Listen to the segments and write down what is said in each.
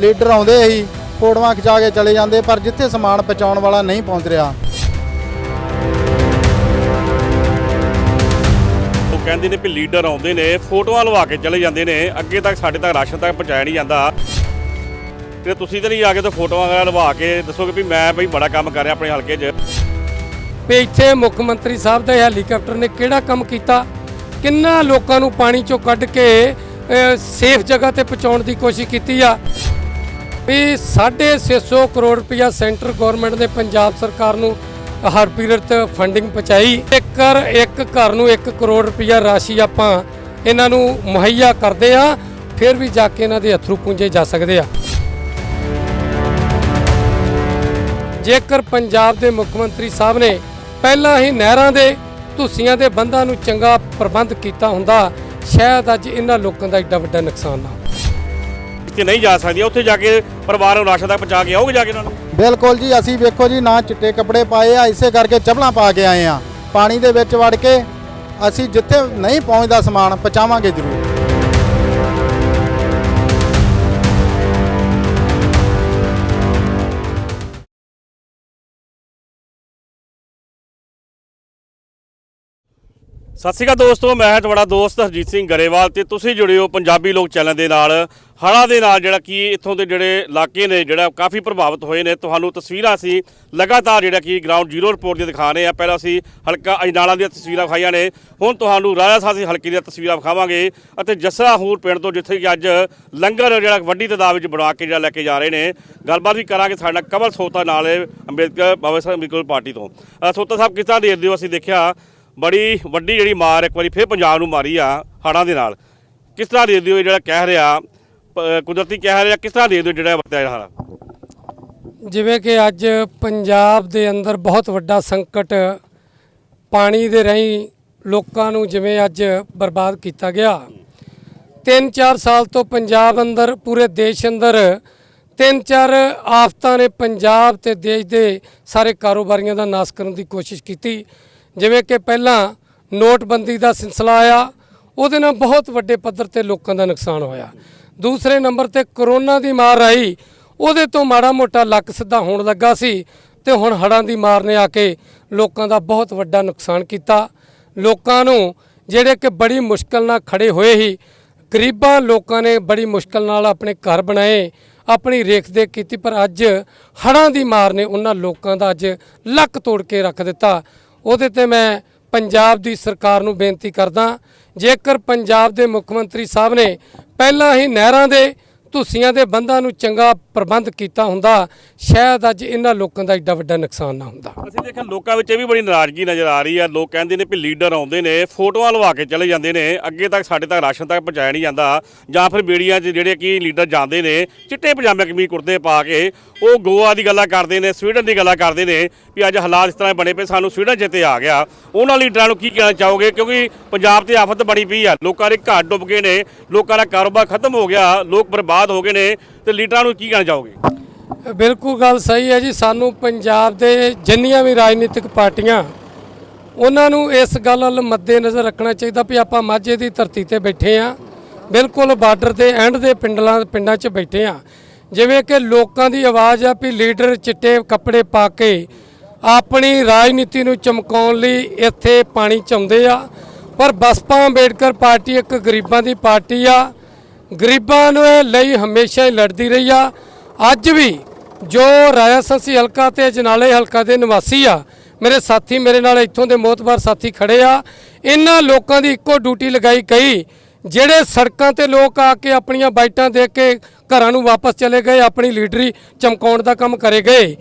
Leader ਆਉਂਦੇ ਹੀ ਫੋਟੋਆਂ ਖਿਚਾ ਕੇ ਚਲੇ ਜਾਂਦੇ ਪਰ ਜਿੱਥੇ ਸਮਾਨ ਪਹੁੰਚਾਉਣ ਵਾਲਾ ਨਹੀਂ ਪਹੁੰਚ ਰਿਹਾ। ਉਹ ਕਹਿੰਦੇ ਨੇ ਵੀ ਲੀਡਰ ਆਉਂਦੇ ਨੇ ਫੋਟੋਆਂ ਲਵਾ ਕੇ ਚਲੇ ਜਾਂਦੇ ਨੇ ਅੱਗੇ ਤੱਕ ਸਾਡੇ ਤੱਕ ਰਾਸ਼ਨ ਤੱਕ ਪਹੁੰਚਾਇਆ ਨਹੀਂ ਜਾਂਦਾ। ਤੇ ਤੁਸੀਂ ਤਾਂ ਨਹੀਂ ਆ ਕੇ ਤਾਂ ਫੋਟੋਆਂ ਵਗੈਰਾ ਲਵਾ ਕੇ ਦੱਸੋਗੇ ਵੀ ਮੈਂ ਬਈ ਬੜਾ ਕੰਮ ਕਰ ਰਿਹਾ ਆਪਣੇ ਹਲਕੇ 'ਚ? ਵੀ ਇੱਥੇ ਮੁੱਖ ਮੰਤਰੀ ਸਾਹਿਬ ਦੇ ਹੈਲੀਕਾਪਟਰ ਨੇ ਕਿਹੜਾ ਕੰਮ ਕੀਤਾ? ਕਿੰਨਾ ਲੋਕਾਂ ਨੂੰ ਪਾਣੀ ਚੋਂ ਕੱਢ ਕੇ ਸੇਫ ਜਗ੍ਹਾ ਤੇ ਪਹੁੰਚਾਉਣ ਦੀ ਕੋਸ਼ਿਸ਼ ਕੀਤੀ ਆ? ਵੀ 650 ਕਰੋੜ ਰੁਪਇਆ ਸੈਂਟਰ ਗਵਰਨਮੈਂਟ ਨੇ ਪੰਜਾਬ ਸਰਕਾਰ ਨੂੰ ਹਰ ਪੀਰੀਅਡ ਤੇ ਫੰਡਿੰਗ ਪਹੁੰਚਾਈ। ਇੱਕ ਘਰ ਇੱਕ ਘਰ ਨੂੰ 1 ਕਰੋੜ ਰੁਪਇਆ ਰਾਸ਼ੀ ਆਪਾਂ ਇਹਨਾਂ ਨੂੰ ਮੁਹੱਈਆ ਕਰਦੇ ਆ ਫਿਰ ਵੀ ਜਾ ਕੇ ਇਹਨਾਂ ਦੇ ਅਥਰੂ ਪੁੰਜੇ ਜਾ ਸਕਦੇ ਆ। ਜੇਕਰ ਪੰਜਾਬ ਦੇ ਮੁੱਖ ਮੰਤਰੀ ਸਾਹਿਬ ਨੇ ਪਹਿਲਾਂ ਹੀ ਨਹਿਰਾਂ ਦੇ, ਧੁੱਸੀਆਂ ਦੇ ਬੰਧਾਂ ਨੂੰ ਚੰਗਾ ਪ੍ਰਬੰਧ ਕੀਤਾ ਹੁੰਦਾ, ਸ਼ਾਇਦ ਅੱਜ ਇਹਨਾਂ ਲੋਕਾਂ ਦਾ ਏਡਾ ਵੱਡਾ ਨੁਕਸਾਨ ਨਾ ਜਿੱਥੇ ਨਹੀਂ ਜਾ ਸਕਦੀ, ਉੱਥੇ ਜਾ ਕੇ ਪਰਿਵਾਰ ਨੂੰ ਰਾਸ਼ਨ ਤੱਕ ਪਹੁੰਚਾ ਕੇ ਆਓਗੇ ਜਾ ਕੇ ਉਹਨਾਂ ਨੂੰ? ਬਿਲਕੁਲ ਜੀ, ਅਸੀਂ ਵੇਖੋ ਜੀ, ਨਾ ਚਿੱਟੇ ਕੱਪੜੇ ਪਾਏ ਆ, ਇਸੇ ਕਰਕੇ ਚੱਪਲਾਂ ਪਾ ਕੇ ਆਏ ਆ। ਪਾਣੀ ਦੇ ਵਿੱਚ ਵੜ ਕੇ ਅਸੀਂ ਜਿੱਥੇ ਨਹੀਂ ਪਹੁੰਚਦਾ ਸਮਾਨ, ਪਹੁੰਚਾਵਾਂਗੇ ਜ਼ਰੂਰ। ਸਤਿ ਸ਼੍ਰੀ ਅਕਾਲ ਦੋਸਤੋ, ਮੈਂ ਹਾਂ ਤੁਹਾਡਾ ਦੋਸਤ ਹਰਜੀਤ ਸਿੰਘ ਗਰੇਵਾਲ ਤੇ ਤੁਸੀਂ ਜੁੜੇ ਹੋ ਪੰਜਾਬੀ ਲੋਕ ਚੈਨਲ ਦੇ ਨਾਲ। ਹੜ੍ਹਾਂ ਦੇ ਨਾਲ ਜਿਹੜਾ ਕਿ ਇੱਥੋਂ ਦੇ ਜਿਹੜੇ ਇਲਾਕੇ ਨੇ, ਜਿਹੜਾ ਕਾਫੀ ਪ੍ਰਭਾਵਿਤ ਹੋਏ ਨੇ, ਤੁਹਾਨੂੰ ਤਸਵੀਰਾਂ ਅਸੀਂ ਲਗਾਤਾਰ ਜਿਹੜਾ ਕਿ ਗਰਾਊਂਡ ਜ਼ੀਰੋ ਰਿਪੋਰਟ ਦੀ ਦਿਖਾ ਰਹੇ ਆ ਪਹਿਲਾਂ ਅਸੀਂ ਹਲਕਾ ਅਜਨਾਲਾ ਦੀਆਂ ਤਸਵੀਰਾਂ ਵਿਖਾਈਆਂ ਨੇ, ਹੁਣ ਤੁਹਾਨੂੰ ਰਾਜਾ ਸਾਸੀ ਹਲਕੇ ਦੀਆਂ ਤਸਵੀਰਾਂ ਵਿਖਾਵਾਂਗੇ ਅਤੇ ਜਸਰਾ ਹੂਰ ਪਿੰਡ ਤੋਂ ਜਿੱਥੇ ਕਿ ਅੱਜ ਲੰਗਰ ਜਿਹੜਾ ਵੱਡੀ ਤਾਦਾਦ ਵਿੱਚ ਬਣਾ ਕੇ ਜਿਹੜਾ ਲੈ ਕੇ ਜਾ ਰਹੇ ਨੇ। ਗੱਲਬਾਤ ਵੀ ਕਰਾਂਗੇ ਸਾਡੇ ਨਾਲ ਕਮਲ ਸੋਤਾ ਨਾਲ, ਅੰਬੇਦਕਰ ਬਾਬਾ ਸਾਹਿਬ ਅੰਬੇਦਕਰ ਪਾਰਟੀ ਤੋਂ। ਸੋਤਾ ਸਾਹਿਬ, ਕਿਸ ਤਰ੍ਹਾਂ ਦੇਖਦੇ ਹੋ? ਅਸੀਂ ਦੇਖਿਆ ਬੜੀ ਵੱਡੀ ਜਿਹੜੀ ਮਾਰ ਇੱਕ ਵਾਰੀ ਫਿਰ ਪੰਜਾਬ ਨੂੰ ਮਾਰੀ ਆ ਹੜ੍ਹਾਂ ਦੇ ਨਾਲ। ਕਿਸ ਤਰ੍ਹਾਂ ਦੇ ਹੋ ਜਿਹੜਾ ਕਹਿ ਰਿਹਾ ਕੁਦਰਤੀ ਕਹਿ ਰਿਹਾ, ਕਿਸ ਤਰ੍ਹਾਂ ਦੇ ਹੋ ਜਿਹੜਾ ਵਰਤਿਆ ਜਾ ਜਿਵੇਂ ਕਿ ਅੱਜ ਪੰਜਾਬ ਦੇ ਅੰਦਰ ਬਹੁਤ ਵੱਡਾ ਸੰਕਟ ਪਾਣੀ ਦੇ ਰਾਹੀਂ ਲੋਕਾਂ ਨੂੰ ਜਿਵੇਂ ਅੱਜ ਬਰਬਾਦ ਕੀਤਾ ਗਿਆ। 3-4 ਸਾਲ ਤੋਂ ਪੰਜਾਬ ਅੰਦਰ, ਪੂਰੇ ਦੇਸ਼ ਅੰਦਰ ਤਿੰਨ ਚਾਰ ਆਫਤਾਂ ਨੇ ਪੰਜਾਬ ਤੇ ਦੇਸ਼ ਦੇ ਸਾਰੇ ਕਾਰੋਬਾਰੀਆਂ ਦਾ ਨਾਸ ਕਰਨ ਦੀ ਕੋਸ਼ਿਸ਼ ਕੀਤੀ। ਜਿਵੇਂ ਕਿ ਪਹਿਲਾਂ ਨੋਟਬੰਦੀ ਦਾ ਸਿਲਸਿਲਾ ਆਇਆ, ਉਹਦੇ ਨਾਲ ਬਹੁਤ ਵੱਡੇ ਪੱਧਰ ਤੇ ਲੋਕਾਂ ਦਾ ਨੁਕਸਾਨ ਹੋਇਆ। ਦੂਸਰੇ ਨੰਬਰ ਤੇ ਕਰੋਨਾ ਦੀ ਮਾਰ ਆਈ, ਉਹਦੇ ਤੋਂ ਮਾੜਾ ਮੋਟਾ ਲੱਕ ਸਿੱਧਾ ਹੋਣ ਲੱਗਾ ਸੀ ਤੇ ਹੁਣ ਹੜ੍ਹਾਂ ਦੀ ਮਾਰ ਨੇ ਆ ਕੇ ਲੋਕਾਂ ਦਾ ਬਹੁਤ ਵੱਡਾ ਨੁਕਸਾਨ ਕੀਤਾ। ਲੋਕਾਂ ਨੂੰ ਜਿਹੜੇ ਕਿ ਬੜੀ ਮੁਸ਼ਕਲ ਨਾਲ ਖੜੇ ਹੋਏ ਹੀ ਗਰੀਬਾਂ ਲੋਕਾਂ ਨੇ ਬੜੀ ਮੁਸ਼ਕਲ ਨਾਲ ਆਪਣੇ ਘਰ ਬਣਾਏ, ਆਪਣੀ ਰੇਖ ਦੇਖ ਕੀਤੀ, ਪਰ ਅੱਜ ਹੜ੍ਹਾਂ ਦੀ ਮਾਰ ਨੇ ਉਹਨਾਂ ਲੋਕਾਂ ਦਾ ਅੱਜ ਲੱਕ ਤੋੜ ਕੇ ਰੱਖ ਦਿੱਤਾ। ਉਹਦੇ ਤੇ ਮੈਂ ਪੰਜਾਬ ਦੀ ਸਰਕਾਰ ਨੂੰ ਬੇਨਤੀ ਕਰਦਾ, ਜੇਕਰ ਪੰਜਾਬ ਦੇ ਮੁੱਖ ਮੰਤਰੀ ਸਾਹਿਬ ਨੇ ਪਹਿਲਾਂ ਹੀ ਨਹਿਰਾਂ ਦੇ ਧੁੱਸੀਆਂ ਦੇ ਬੰਦਾਂ ਨੂੰ ਚੰਗਾ ਪ੍ਰਬੰਧ ਕੀਤਾ ਹੁੰਦਾ, ਸ਼ਾਇਦ ਅੱਜ ਇਹਨਾਂ ਲੋਕਾਂ ਦਾ ਏਡਾ ਵੱਡਾ ਨੁਕਸਾਨ ਨਾ ਹੁੰਦਾ। ਅਸੀਂ ਦੇਖਿਆ ਲੋਕਾਂ ਵਿੱਚ ਇਹ ਵੀ ਬੜੀ ਨਾਰਾਜ਼ਗੀ ਨਜ਼ਰ ਆ ਰਹੀ ਆ। ਲੋਕ ਕਹਿੰਦੇ ਨੇ ਵੀ ਲੀਡਰ ਆਉਂਦੇ ਨੇ, ਫੋਟੋਆਂ ਲਵਾ ਕੇ ਚਲੇ ਜਾਂਦੇ ਨੇ, ਅੱਗੇ ਤੱਕ ਸਾਡੇ ਤੱਕ ਰਾਸ਼ਨ ਤੱਕ ਪਹੁੰਚਾਇਆ ਨਹੀਂ ਜਾਂਦਾ। ਜਾਂ ਫਿਰ ਬੇੜੀਆਂ 'ਚ ਜਿਹੜੇ ਕਿ ਲੀਡਰ ਜਾਂਦੇ ਨੇ, ਚਿੱਟੇ ਪਜਾਮੇ ਕਮੀਜ਼ ਕੁੜਤੇ ਪਾ ਕੇ, ਉਹ ਗੋਆ ਦੀ ਗੱਲਾਂ ਕਰਦੇ ਨੇ, ਸਵੀਡਨ ਦੀ ਗੱਲਾਂ ਕਰਦੇ ਨੇ ਵੀ ਅੱਜ ਹਾਲਾਤ ਇਸ ਤਰ੍ਹਾਂ ਬਣੇ ਪਏ, ਸਾਨੂੰ ਸਵੀਡਨ ਜਿੱਤੇ ਆ ਗਿਆ। ਉਹਨਾਂ ਲੀਡਰਾਂ ਨੂੰ ਕੀ ਕਹਿਣਾ ਚਾਹੋਗੇ? ਕਿਉਂਕਿ ਪੰਜਾਬ ਤੇ ਆਫਤ ਬਣੀ ਪਈ ਆ। ਲੋਕਾਂ ਦੇ ਘਰ ਡੁੱਬ ਗਏ ਨੇ, ਲੋਕਾਂ ਦਾ ਕਾਰੋਬਾਰ ਖਤਮ ਹੋ ਗਿਆ, ਲੋਕ ਬਰਬਾਦ ਹੋ ਗਏ ਨੇ ਤੇ ਲੀਡਰਾਂ ਨੂੰ ਕੀ ਕਹਿਣਾ ਚਾਹੋਗੇ? ਬਿਲਕੁਲ ਗੱਲ ਸਹੀ ਹੈ ਜੀ, ਸਾਨੂੰ ਪੰਜਾਬ ਦੇ ਜਿੰਨੀਆਂ ਵੀ ਰਾਜਨੀਤਿਕ ਪਾਰਟੀਆਂ, ਉਹਨਾਂ ਨੂੰ ਇਸ ਗੱਲ ਵੱਲ ਮੱਦੇ ਨਜ਼ਰ ਰੱਖਣਾ ਚਾਹੀਦਾ ਵੀ ਆਪਾਂ ਮਾਝੇ ਦੀ ਧਰਤੀ ਤੇ ਬੈਠੇ ਆ ਬਿਲਕੁਲ ਬਾਰਡਰ ਦੇ ਐਂਡ ਦੇ ਪਿੰਡਾਂ ਪਿੰਡਾਂ 'ਚ ਬੈਠੇ ਆ ਜਿਵੇਂ ਕਿ ਲੋਕਾਂ ਦੀ ਆਵਾਜ਼ ਆ ਵੀ ਲੀਡਰ ਚਿੱਟੇ ਕੱਪੜੇ ਪਾ ਕੇ ਆਪਣੀ ਰਾਜਨੀਤੀ ਨੂੰ ਚਮਕਾਉਣ ਲਈ ਇੱਥੇ ਪਾਣੀ ਚਾਉਂਦੇ ਆ। ਪਰ ਬਸਪਾ ਅੰਬੇਡਕਰ ਪਾਰਟੀ ਇੱਕ ਗਰੀਬਾਂ ਦੀ ਪਾਰਟੀ ਆ ਗਰੀਬਾਂ ਨੂੰ ਲਈ ਹਮੇਸ਼ਾ ਹੀ ਲੜਦੀ ਰਹੀ ਆ। ਅੱਜ ਵੀ ਜੋ ਰਾਜਸਥਾਨੀ ਹਲਕਾ ਤੇ ਜਨਾਲੇ ਹਲਕਾ ਦੇ ਨਿਵਾਸੀ ਆ, ਮੇਰੇ ਸਾਥੀ ਮੇਰੇ ਨਾਲ ਇੱਥੋਂ ਦੇ ਮੋਤਬਾਰ ਸਾਥੀ ਖੜੇ ਆ। ਇਹਨਾਂ ਲੋਕਾਂ ਦੀ ਇੱਕੋ ਡਿਊਟੀ ਲਗਾਈ ਗਈ, ਜਿਹੜੇ ਸੜਕਾਂ ਤੇ ਲੋਕ ਆ ਕੇ ਆਪਣੀਆਂ ਬਾਈਟਾਂ ਦੇ ਕੇ ਘਰਾਂ ਨੂੰ ਵਾਪਸ ਚਲੇ ਗਏ, ਆਪਣੀ ਲੀਡਰੀ ਚਮਕਾਉਣ ਦਾ ਕੰਮ ਕਰੇ ਗਏ।